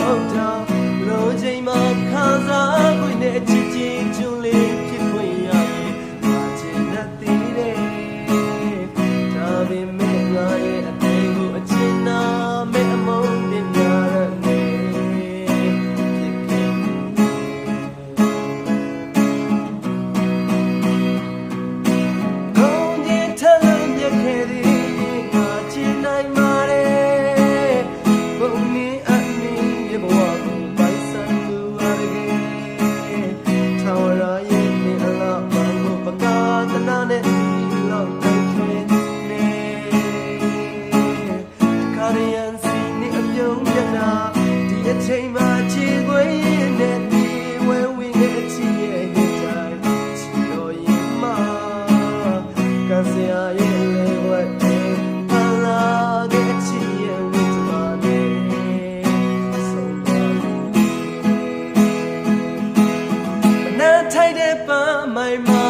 ဟုတ်တာဘလို့ချိန်မှခံစားခွင့်နဲ့ tight up on my mind